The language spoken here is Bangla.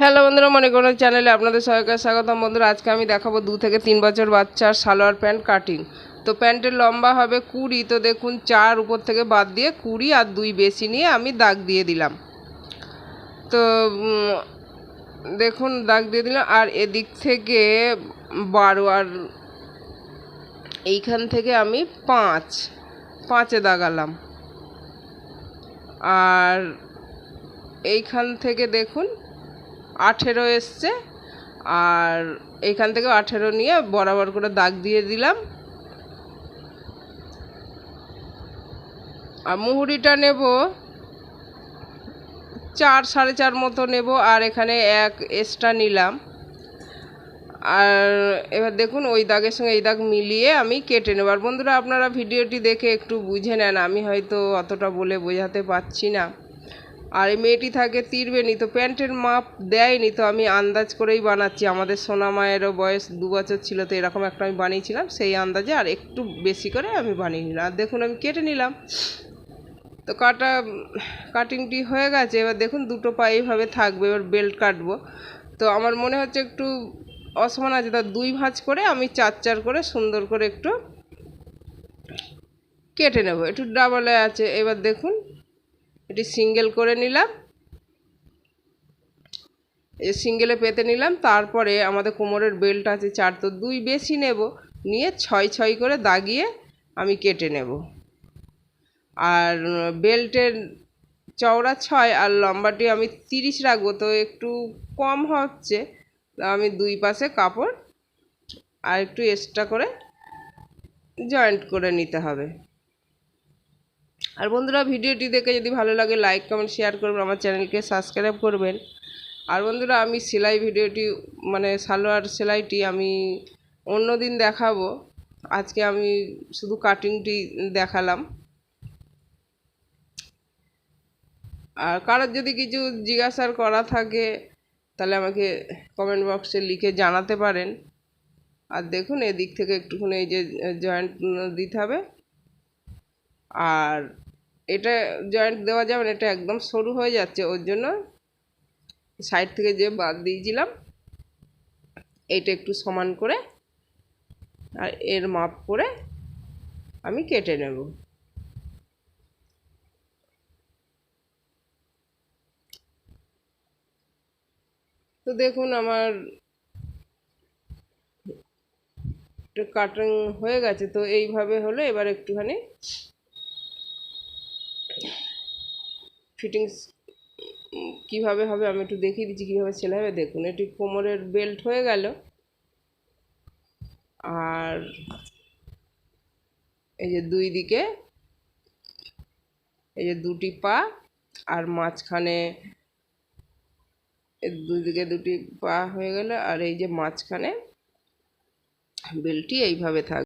হ্যালো বন্ধুরা, মনে করুন চ্যানেলে আপনাদের সবাইকে স্বাগতম। বন্ধুরা, আজকে আমি দেখাবো দু থেকে তিন বছর বাচ্চার সালোয়ার প্যান্ট কাটিং। তো প্যান্টের লম্বা হবে কুড়ি, তো দেখুন চার উপর থেকে বাদ দিয়ে কুড়ি আর দুই বেশি নিয়ে আমি দাগ দিয়ে দিলাম। তো দেখুন দাগ দিয়ে দিলাম, আর এদিক থেকে বারো আর এইখান থেকে আমি পাঁচ, পাঁচে দাগালাম। আর এইখান থেকে দেখুন আঠেরো এসছে, আর এইখান থেকে আঠেরো নিয়ে বরাবর করে দাগ দিয়ে দিলাম। আর মুহুরিটা নেব চার, সাড়ে চার মতো নেব, আর এখানে এক এক্সট্রা নিলাম। আর এবার দেখুন, ওই দাগের সঙ্গে এই দাগ মিলিয়ে আমি কেটে নেব। আর বন্ধুরা, আপনারা ভিডিওটি দেখে একটু বুঝে নেন, আমি হয়তো অতটা বলে বোঝাতে পারছি না। আর এই মেয়েটি থাকে তীরবেনি তো প্যান্টের মাপ দেয়নি, তো আমি আন্দাজ করেই বানাচ্ছি। আমাদের সোনা মায়েরও বয়স দু বছর ছিল, তো এরকম একটা আমি বানিয়েছিলাম, সেই আন্দাজে আর একটু বেশি করে আমি বানিয়ে নিলাম। আর দেখুন, আমি কেটে নিলাম। তো কাটা, কাটিংটি হয়ে গেছে, এবার দেখুন দুটো পা এইভাবে থাকবে, এবার বেল্ট কাটবো। তো আমার মনে হচ্ছে একটু অসমান আছে, তা দুই ভাঁজ করে আমি চার চার করে সুন্দর করে একটু কেটে নেব। একটু ডাবলে আছে, এবার দেখুন এটি সিঙ্গেল করে নিলাম। এই সিঙ্গেলে পেতে নিলাম। তারপরে আমাদের কোমরের বেল্ট আছে চার তো দুই বেশি নেব। নিয়ে ছয় ছয় করে দাগিয়ে আমি কেটে নেব। আর বেল্টের চওড়া ছয় আর লম্বাটি আমি তিরিশ রাখব, তো একটু কম হচ্ছে। আমি দুই পাশে কাপড় আর একটু এক্সট্রা করে জয়েন্ট করে নিতে হবে। আর বন্ধুরা, ভিডিওটি দেখে যদি ভালো লাগে লাইক কমেন্ট শেয়ার করবেন, আমার চ্যানেলকে সাবস্ক্রাইব করবেন। আর বন্ধুরা, আমি সেলাই ভিডিওটি মানে সালোয়ার সেলাইটি আমি অন্য দিন দেখাবো। আজকে আমি শুধু কাটিংটি দেখালাম। আর কারোর যদি কিছু জিজ্ঞাসার করা থাকে, তাহলে আমাকে কমেন্ট বক্সে লিখে জানাতে পারেন। আর দেখুন, এদিক থেকে একটুখানি এই যে জয়েন্ট দিতে হবে। আর এটা জয়েন্ট দেওয়া যাবে না, এটা একদম সরু হয়ে যাচ্ছে, ওর জন্য সাইড থেকে যে বাদ দিয়েছিলাম এটা একটু সমান করে আর এর মাপ করে আমি কেটে নেব। তো দেখুন আমার কাটিং হয়ে গেছে, তো এইভাবে হলো, এবার একটুখানি ফিটিংস কীভাবে হবে আমি একটু দেখিয়ে দিচ্ছি, কীভাবে সেলাই হবে। দেখুন, এটি কোমরের বেল্ট হয়ে গেল। আর এই যে দুই দিকে, এই যে দুটি পা, আর মাঝখানে এর দুদিকে দুটি পা হয়ে গেল, আর এই যে মাঝখানে বেল্টটি এইভাবে থাকবে।